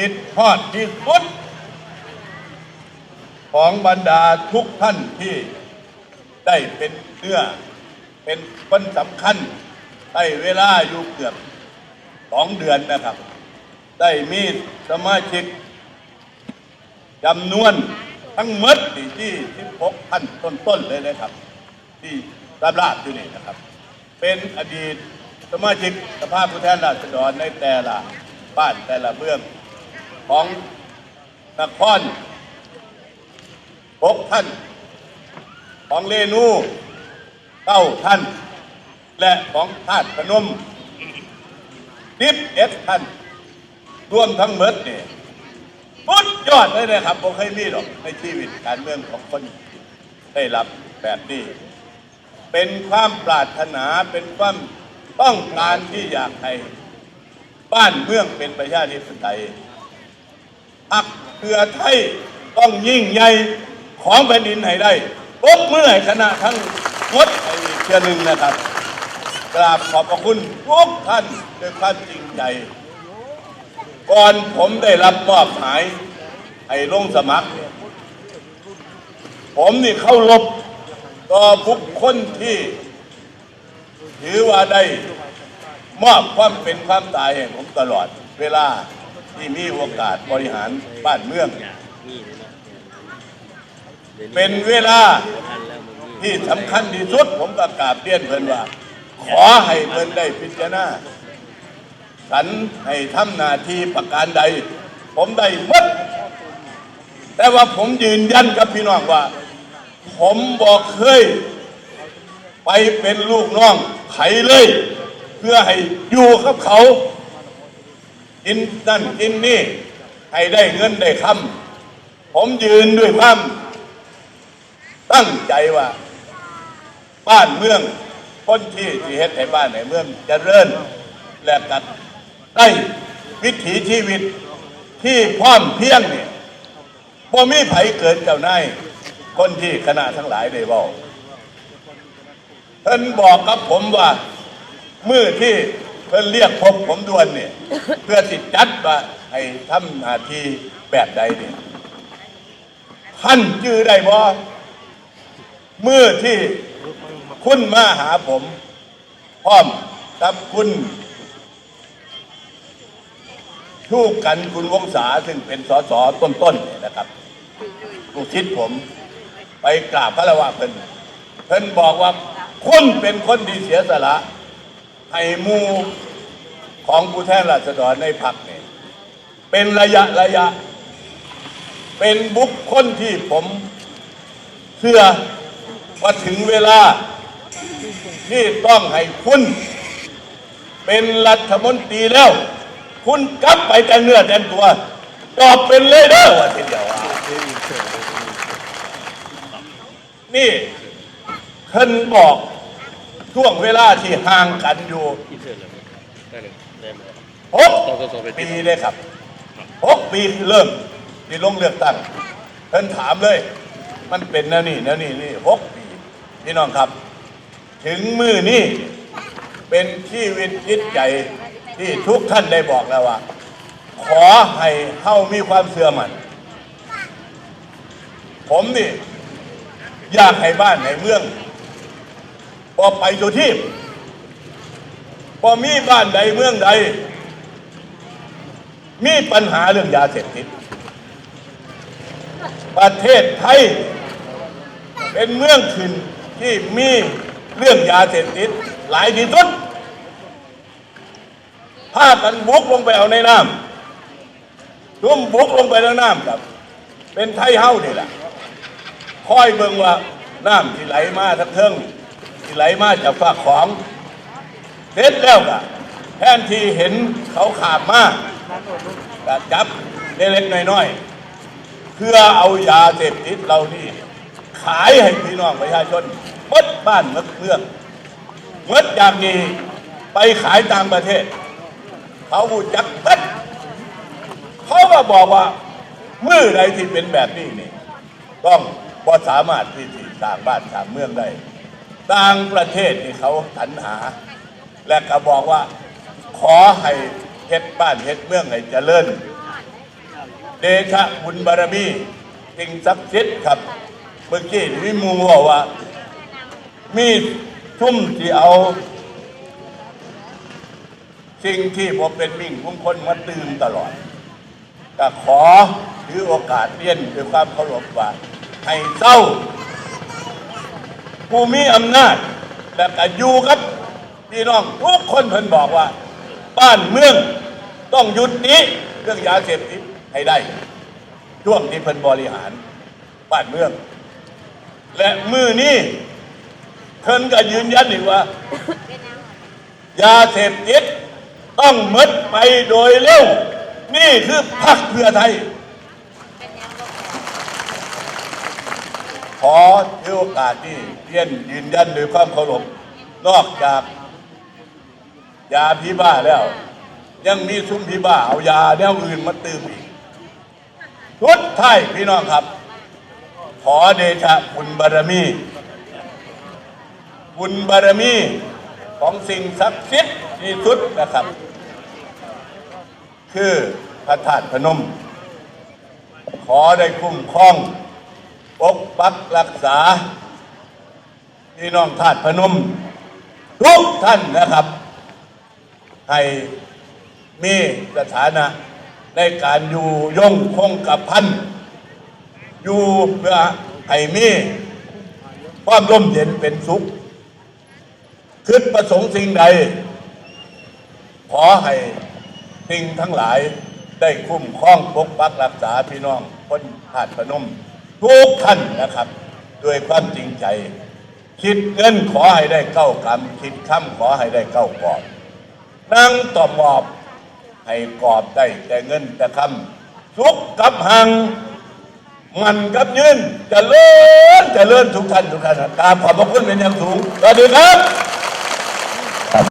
คิดฮอดที่สุด ของบรรดาทุกท่านที่ได้เป็นเนื้อเป็นคนสำคัญ ได้เวลาอยู่เกือบสองเดือนนะครับ ได้มีสมาชิกจำนวนทั้งหมดที่ที่16ท่านต้นๆเลยนะครับ ที่รับราชอยู่นี่นะครับ เป็นอดีตสมาชิกสภาผู้แทนราษฎรในแต่ละบ้านแต่ละเมือง ของนครหกท่าน ของเรนูเก้าท่าน และของธาตุพนมสิบเอ็ดท่านรวมทั้งหมดเนี่ยพุดยอดเลยนะครับผมเคยมีหรอกในชีวิตการเมืองของคนได้รับแบบนี้ เป็นความปรารถนาเป็นความต้องการที่อยากให้บ้านเมืองเป็นประชาธิปไตย พักเพื่อไทยต้องยิ่งใหญ่ของแผ่นดินให้ได้ปรบมือให้คณะทั้งหมดไอ้เชื่อหนึ่งนะครับ กราบขอบพระคุณทุกท่านด้วยความจริงใจ ก่อนผมได้รับมอบหมายให้ลงสมัคร ผมนี่เข้ารบต่อบุคคลที่ ถือว่าได้มอบความเป็นความตายให้ผมตลอดเวลา ที่มีโอกาสบริหารบ้านเมือง เป็นเวลาที่สำคัญที่สุดผมก็กราบเรียนเพิ่นว่า ขอให้เพิ่นได้พิจารณาฉันให้ทำหน้าที่ประการใด ผมได้หมด แต่ว่าผมยืนยันกับพี่น้องว่า ผมบอกเคย ไปเป็นลูกน้องไขเลย เพื่อให้อยู่กับเขา กินนั่นกินนี่ให้ได้เงินได้คำผมยืนด้วยความตั้งใจว่า บ้านเมืองคนที่ที่เฮ็ดให้บ้านในเมืองเจะเริ่ญและกันได้วิถีชีวิตที่พร้อมเพียงเนี่ยบ่มีไผเกินเจ้านายคนที่คณะทั้งหลายได้บอกเพิ่นบอกกับผมว่า มือที่ เพิ่นเรียกพบผมด่วนเนี่ย เพื่อสิดจัดว่าให้ทำหน้าที่แบบใดเนี่ยท่านจื้อได้บ่เมื่อที่คุณมาหาผม พร้อมกับคุณชูกันคุณวงศาซึ่งเป็นสสต้นๆเนี่ยนะครับลูกชิดผมไปกราบพระละวะเพิ่นเพิ่นบอกว่าคุณเป็นคนดีเสียสละ ให้มูของผู้แทนราษฎรในพรรคเนี่ยเป็นระยะระยะ เป็นบุคคลที่ผมเชื่อว่าถึงเวลาที่ต้องให้คุณ เป็นรัฐมนตรีแล้ว คุณกลับไปแต่เนื้อแต่ตัวตอบเป็นเลยเด้อว่าทีเดียวนี่เพิ่นบอก ช่วงเวลาที่ห่างกันอยู่อินเสิร์ตเลยได้เลยได้ไหมหกต้องต้องต้องไปปีเลยครับหกปีเริ่มที่ลงเลือกตั้งเพิ่นถามเลย มันเป็นแนวนี้แนวนี้นี่หกปีพี่น้องครับ ถึงมือนี้เป็นชีวิตจิตใจที่ทุกท่านได้บอกแล้วว่า ขอให้เฮามีความเสื่อมัน ผมนี่ อยากให้บ้านให้เมือง พอไปสุที่พอมีบ้านใดเมืองใด มีปัญหาเรื่องยาเสพติด ประเทศไทย เป็นเมืองขึ้นที่มีเรื่องยาเสพติดหลายที่สุดพากันบุกลงไปเอาในน้ำทุ่มบุกลงไปในน้ำครับ เป็นไทยเฮ้านี่แหละคอยเบิ่งว่าน้ำที่ไหลมาทั้งเทิง ที่ไหลมาจากฝากของเสร็จแล้วก็แทนที่เห็นเขาขาบมาก็จับเล็กๆน้อยๆเพื่อเอายาเสพติดเรานี่ ขายให้พี่น้องประชาชนมดบ้านมดเมืองมดอย่างนี้ไปขายต่างประเทศ เขาบูจักเบิดเขาก็บอกว่ามือใดที่เป็นแบบนี้นี่ ต้องพอสามารถที่จะสร้างบ้านสร้างเมืองได้ ต่างประเทศที่เขาสรรหา และก็บอกว่า ขอให้เฮ็ดบ้านเฮ็ดเมืองให้เจริญเดชะบุญบารมีสิ่งศักดิ์สิทธิ์ครับ เมื่อกี้วิมูบอกว่า มีทุ่มที่เอา สิ่งที่ผมเป็นมิ่งมงคลมาตื่นตลอดก็ขอถือโอกาสเรียนด้วยความเคารพว่าให้เศร้า ผู้มีอำนาจ และก็อยู่กับพี่น้องทุกคนเพิ่นบอกว่า บ้านเมืองต้องหยุดนี้เรื่องยาเสพติดให้ได้ ช่วงที่เพิ่นบริหารบ้านเมือง และมือนี้เพิ่นก็ยืนยันอีกว่ายาเสพติดต้องหมดไปโดยเร็ว นี่คือพรรคเพื่อไทย ขอถือโอกาสนี้เรียนยืนยันด้วยความเคารพนอกจากยาพิบ้าแล้ว ยังมีซุ้มพิบ้าเอายาแนวอื่นมาตื่มอีกทุดท้ายพี่น้องครับ ขอเดชะบุญบารมี บุญบารมีของสิ่งศักดิ์สิทธิ์ที่สุดนะครับ คือพระธาตุพนม ขอได้คุ้มครอง ปกปักรักษา พี่น้องธาตุพนมทุกท่านนะครับ ให้มีสถานะในการอยู่ยงคงกับพัน อยู่เพื่อให้มีความร่มเย็นเป็นสุขคิดประสงค์สิ่งใด ขอให้สิ่งทั้งหลายได้คุ้มครองปกปักรักษาพี่น้องคนธาตุพนม ทุกท่านนะครับ ด้วยความจริงใจ คิดเงินขอให้ได้เก้ากำคิดคำขอให้ได้เก้ากอบนั่งตอบมอบให้กอบได้แต่เงินแต่คำสุขกับหัง มันกับยืนจะเลื่อนจะเลื่อนทุกท่านทุกท่านกราบขอบพระคุณเป็นอย่างสูงสวัสดีครับ